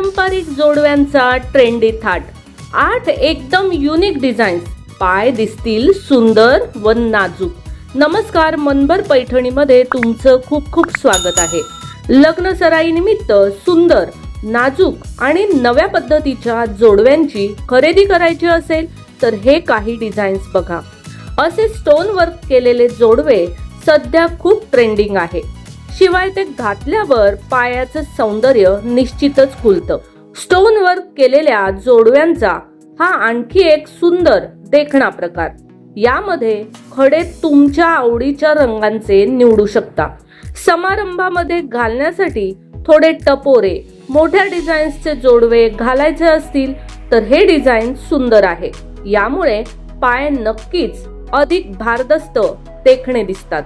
पारंपरिक जोडव्यांचा ट्रेंडी थाट. आठ एकदम युनिक डिझाईन्स पाय दिसतील सुंदर व नाजूक. नमस्कार मनभर पैठणीमध्ये तुमचं खूप खूप स्वागत आहे. लग्न सराईनिमित्त सुंदर नाजूक आणि नव्या पद्धतीच्या जोडव्यांची खरेदी करायची असेल तर हे काही डिझाईन्स बघा. असे स्टोन वर्क केलेले जोडवे सध्या खूप ट्रेंडिंग आहे. शिवाय ते घातल्यावर पायाचं सौंदर्य निश्चितच खुलतं. स्टोन वर्क केलेल्या जोडव्यांचा हा आणखी एक सुंदर देखणा प्रकार. यामध्ये खडे तुमच्या आवडीच्या रंगांचे निवडू शकता. समारंभामध्ये घालण्यासाठी थोडे टपोरे मोठ्या डिझाईन्सचे जोडवे घालायचे असतील तर हे डिझाईन सुंदर आहे. यामुळे पाय नक्कीच अधिक भारदस्त देखणे दिसतात.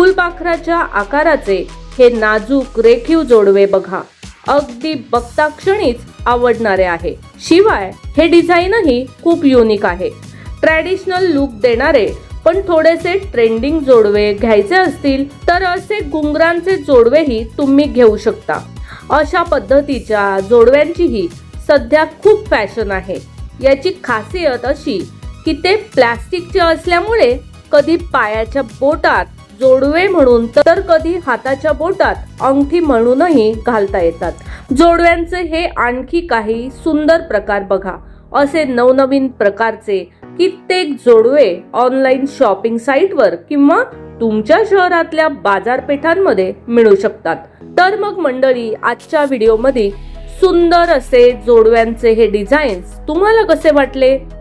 फुलपाखराच्या आकाराचे हे नाजूक रेखीव जोडवे बघा. अगदी बघता क्षणीच आवडणारे आहे. शिवाय हे डिझाईनही खूप युनिक आहे. ट्रॅडिशनल लुक देणारे पण थोडेसे ट्रेंडिंग जोडवे घ्यायचे असतील तर असे गुंगरांचे जोडवेही तुम्ही घेऊ शकता. अशा पद्धतीच्या जोडव्यांचीही सध्या खूप फॅशन आहे. याची खासियत अशी की ते प्लॅस्टिकचे असल्यामुळे कधी पायाच्या बोटात जोडवे म्हणून तर कधी हाताच्या बोटात अंगठी म्हणूनही घालता येतात. जोडव्यांचे हे आणखी काही सुंदर प्रकार बघा. असे नवनवीन प्रकारचे कित्येक जोडवे ऑनलाईन शॉपिंग साईटवर किंवा तुमच्या शहरातल्या बाजारपेठांमध्ये मिळू शकतात. तर मग मंडळी आजच्या व्हिडिओमध्ये सुंदर असे जोडव्यांचे हे डिझाईन्स तुम्हाला कसे वाटले?